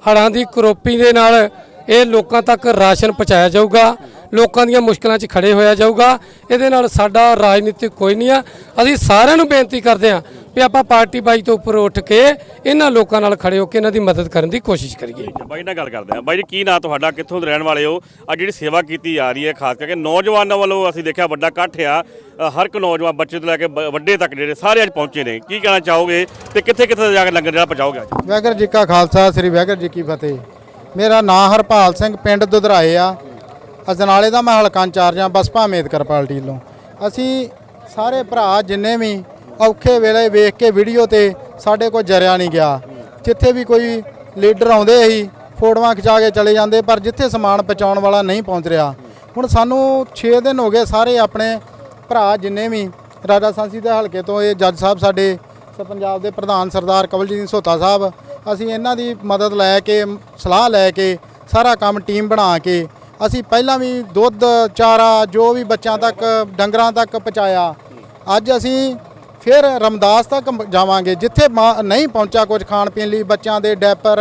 ਹੜਾਂ ਦੀ ਕਰੋਪੀ ਦੇ ਨਾਲ ਇਹ ਲੋਕਾਂ ਤੱਕ ਰਾਸ਼ਨ ਪਹੁੰਚਾਇਆ ਜਾਊਗਾ, ਲੋਕਾਂ ਦੀਆਂ ਮੁਸ਼ਕਲਾਂ 'ਚ ਖੜੇ ਹੋਇਆ ਜਾਊਗਾ, ਇਹਦੇ ਨਾਲ ਸਾਡਾ ਰਾਜਨੀਤਿਕ ਕੋਈ ਨਹੀਂ ਆ। ਅਸੀਂ ਸਾਰਿਆਂ ਨੂੰ ਬੇਨਤੀ ਕਰਦੇ ਹਾਂ ਵੀ ਆਪਾਂ ਪਾਰਟੀ ਬਾਈ ਤੋਂ ਉੱਪਰ ਉੱਠ ਕੇ ਇਹਨਾਂ ਲੋਕਾਂ ਨਾਲ ਖੜੇ ਹੋ ਕੇ ਇਹਨਾਂ ਦੀ ਮਦਦ ਕਰਨ ਦੀ ਕੋਸ਼ਿਸ਼ ਕਰੀਏ। ਬਾਈ ਨਾਲ ਗੱਲ ਕਰਦੇ ਆ ਬਾਈ ਜੀ ਕੀ ਨਾਂ ਤੁਹਾਡਾ? ਕਿੱਥੋਂ ਦੇ ਰਹਿਣ ਵਾਲੇ ਹੋ? ਆ ਜਿਹੜੀ ਸੇਵਾ ਕੀਤੀ ਜਾ ਰਹੀ ਹੈ ਖਾਸ ਕਰਕੇ ਨੌਜਵਾਨਾਂ ਵੱਲੋਂ ਅਸੀਂ ਦੇਖਿਆ ਵੱਡਾ ਇਕੱਠ ਆ। ਹਰ ਇੱਕ ਨੌਜਵਾਨ ਬੱਚੇ ਤੋਂ ਲੈ ਕੇ ਵੱਡੇ ਤੱਕ ਜਿਹੜੇ ਸਾਰੇ ਅੱਜ ਪਹੁੰਚੇ ਨੇ। ਕੀ ਕਹਿਣਾ ਚਾਹੋਗੇ ਤੇ ਕਿੱਥੇ ਕਿੱਥੇ ਜਾ ਕੇ ਲੰਗਰ ਜਿਹੜਾ ਪਹੁੰਚਾਓਗੇ ਅੱਜ? ਵਾਹਿਗੁਰੂ ਜੀ ਕਾ ਖਾਲਸਾ ਸ੍ਰੀ ਵਾਹਿਗੁਰੂ ਜੀ ਕੀ ਫਤਿਹ। ਮੇਰਾ ਨਾਮ ਹਰਪਾਲ ਸਿੰਘ ਪਿੰਡ ਦੁਧਰਾਏ ਆ। ਅਜਨਾਲੇ ਦਾ ਮੈਂ ਹਲਕਾ ਇੰਚਾਰਜ ਆ ਬਸਪਾ ਅੰਬੇਦਕਰ ਪਾਰਟੀ ਵੱਲੋਂ। ਅਸੀਂ ਸਾਰੇ ਭਰਾ ਜਿੰਨੇ ਵੀ ਔਖੇ ਵੇਲੇ ਵੇਖ ਕੇ ਵੀਡੀਓ ਤੇ ਸਾਡੇ ਕੋਲ ਜਰਿਆ ਨਹੀਂ ਗਿਆ। ਜਿੱਥੇ ਵੀ ਕੋਈ ਲੀਡਰ ਆਉਂਦੇ ਸੀ, ਫੋਟੋਆਂ ਖਿਚਾ ਕੇ ਚਲੇ ਜਾਂਦੇ, ਪਰ ਜਿੱਥੇ ਸਮਾਨ ਪਹੁੰਚਾਉਣ ਵਾਲਾ ਨਹੀਂ ਪਹੁੰਚ ਰਿਹਾ। ਹੁਣ ਸਾਨੂੰ 6 ਦਿਨ ਹੋ ਗਏ ਸਾਰੇ ਆਪਣੇ ਭਰਾ ਜਿੰਨੇ ਵੀ ਰਾਜਾ ਸੰਸੀ ਦੇ ਹਲਕੇ ਤੋਂ ਇਹ ਜੱਜ ਸਾਹਿਬ ਸਾਡੇ ਸ ਪੰਜਾਬ ਦੇ ਪ੍ਰਧਾਨ ਸਰਦਾਰ ਕਵਲਜੀਤ ਸਿੰਘ ਸੋਤਾ ਸਾਹਿਬ, ਅਸੀਂ ਇਹਨਾਂ ਦੀ ਮਦਦ ਲੈ ਕੇ, ਸਲਾਹ ਲੈ ਕੇ ਸਾਰਾ ਕੰਮ ਟੀਮ ਬਣਾ ਕੇ ਅਸੀਂ ਪਹਿਲਾਂ ਵੀ ਦੁੱਧ, ਚਾਰਾ, ਜੋ ਵੀ ਬੱਚਿਆਂ ਤੱਕ, ਡੰਗਰਾਂ ਤੱਕ ਪਹੁੰਚਾਇਆ। ਅੱਜ ਅਸੀਂ ਫਿਰ ਰਮਦਾਸ ਤੱਕ ਜਾਵਾਂਗੇ ਜਿੱਥੇ ਨਹੀਂ ਪਹੁੰਚਾ ਕੁਝ ਖਾਣ ਪੀਣ ਲਈ ਬੱਚਿਆਂ ਦੇ ਡੈਪਰ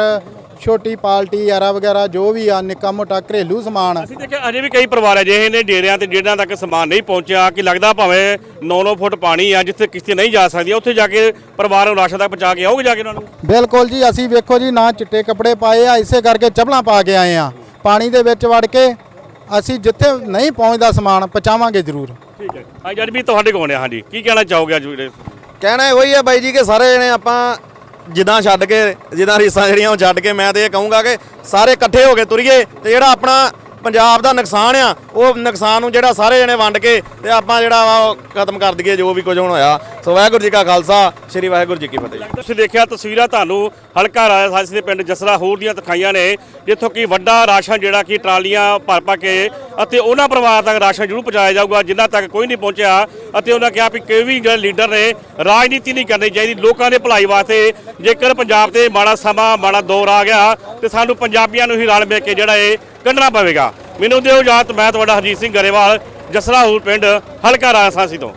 ਛੋਟੀ ਪਾਲਟੀ ਆਰਾ ਵਗੈਰਾ ਜੋ ਵੀ ਆ ਨਿੱਕਾ ਮੋਟਾ ਘਰੇਲੂ ਸਮਾਨ। ਅਸੀਂ ਦੇਖਿਆ ਅਜੇ ਵੀ ਕਈ ਪਰਿਵਾਰ ਅਜਿਹੇ ਨੇ ਡੇਰਿਆਂ ਤੇ ਜਿਹਨਾਂ ਤੱਕ ਸਮਾਨ ਨਹੀਂ ਪਹੁੰਚਿਆ ਕਿ ਲੱਗਦਾ ਭਾਵੇਂ 9-9 ਫੁੱਟ ਪਾਣੀ ਆ ਜਿੱਥੇ ਕਿਸ਼ਤੀ ਨਹੀਂ ਜਾ ਸਕਦੀ ਉੱਥੇ ਜਾ ਕੇ ਪਰਿਵਾਰ ਨੂੰ ਰਾਸ਼ਨ ਤੱਕ ਪਹੁੰਚਾ ਕੇ ਆਓਗੇ ਜਾ ਕੇ ਉਹਨਾਂ ਨੂੰ? ਬਿਲਕੁਲ ਜੀ ਅਸੀਂ ਵੇਖੋ ਜੀ ਨਾ ਚਿੱਟੇ ਕੱਪੜੇ ਪਾਏ ਆ ਇਸੇ ਕਰਕੇ ਚੱਪਲਾਂ ਪਾ ਕੇ ਆਏ ਆ। ਪਾਣੀ ਦੇ ਵਿੱਚ ਵੜ ਕੇ ਅਸੀਂ ਜਿੱਥੇ ਨਹੀਂ ਪਹੁੰਚਦਾ ਸਮਾਨ ਪਹੁੰਚਾਵਾਂਗੇ ਜ਼ਰੂਰ। ਠੀਕ ਹੈ। ਅੱਜ ਅੱਜ ਵੀ ਤੁਹਾਡੇ ਕੋਲ ਆ ਹਾਂਜੀ। ਕੀ ਕਹਿਣਾ ਚਾਹੋਗੇ ਅੱਜ ਜਿਹੜੇ ਕਹਿਣਾ ਇਹੋ ਹੀ ਆ ਬਾਈ ਜੀ ਕਿ ਸਾਰੇ ਜਣੇ ਆਪਾਂ ਜਿੱਦਾਂ ਛੱਡ ਕੇ, ਜਿੱਦਾਂ ਰੀਸਾਂ ਜਿਹੜੀਆਂ ਉਹ ਛੱਡ ਕੇ ਮੈਂ ਤੇ ਇਹ ਕਹੂੰਗਾ ਕਿ ਸਾਰੇ ਇਕੱਠੇ ਹੋ ਕੇ ਤੁਰੀਏ ਤੇ ਜਿਹੜਾ ਆਪਣਾ ਪੰਜਾਬ ਦਾ ਨੁਕਸਾਨ ਆ, ਉਹ ਨੁਕਸਾਨ ਨੂੰ ਜਿਹੜਾ ਸਾਰੇ ਜਣੇ ਵੰਡ ਕੇ ਤੇ ਆਪਾਂ ਜਿਹੜਾ ਵਾ ਉਹ ਖਤਮ ਕਰ ਦਈਏ ਜੋ ਵੀ ਕੁਝ ਹੁਣ ਹੋਇਆ। ਸੋ ਵਾਹਿਗੁਰੂ ਜੀ ਕਾ ਖਾਲਸਾ, ਸ੍ਰੀ ਵਾਹਿਗੁਰੂ ਜੀ ਕੀ ਫਤਿਹ। ਤੁਸੀਂ ਦੇਖਿਆ ਤਸਵੀਰਾਂ ਤੁਹਾਨੂੰ ਹਲਕਾ ਰਾਜਾ ਸਾਸੀ ਦੇ ਪਿੰਡ ਜਸਰਾ ਹੋਰ ਦੀਆਂ ਦਿਖਾਈਆਂ ਨੇ, ਜਿੱਥੋਂ ਕਿ ਵੱਡਾ ਰਾਸ਼ਨ ਜਿਹੜਾ ਕਿ ਟਰਾਲੀਆਂ ਭਰ ਭਰ ਕੇ ਅਤੇ ਉਹਨਾਂ ਪਰਿਵਾਰ ਤੱਕ ਰਾਸ਼ਨ ਜ਼ਰੂਰ ਪਹੁੰਚਾਇਆ ਜਾਊਗਾ ਜਿਨ੍ਹਾਂ ਤੱਕ ਕੋਈ ਨਹੀਂ ਪਹੁੰਚਿਆ। ਅਤੇ ਉਹਨਾਂ ਕਿਹਾ ਵੀ ਕੋਈ ਵੀ ਜਿਹੜੇ ਲੀਡਰ ਨੇ, ਰਾਜਨੀਤੀ ਨਹੀਂ ਕਰਨੀ ਚਾਹੀਦੀ, ਲੋਕਾਂ ਦੇ ਭਲਾਈ ਵਾਸਤੇ ਜੇਕਰ ਪੰਜਾਬ ਤੇ ਮਾੜਾ ਸਮਾਂ, ਮਾੜਾ ਦੌਰ ਆ ਗਿਆ, ਤੇ ਸਾਨੂੰ ਪੰਜਾਬੀਆਂ ਨੂੰ ਹੀ ਰਲ ਮਿਲ ਕੇ ਜਿਹੜਾ ਇਹ ਕੱਢਣਾ ਪਵੇਗਾ। ਮੈਨੂੰ ਦਿਓ ਇਜਾਜ਼ਤ, ਮੈਂ ਤੁਹਾਡਾ ਹਰਜੀਤ ਸਿੰਘ ਗਰੇਵਾਲ ਜਸਰਾ ਹੋਰ ਪਿੰਡ ਹਲਕਾ ਰਾਜਾ ਤੋਂ।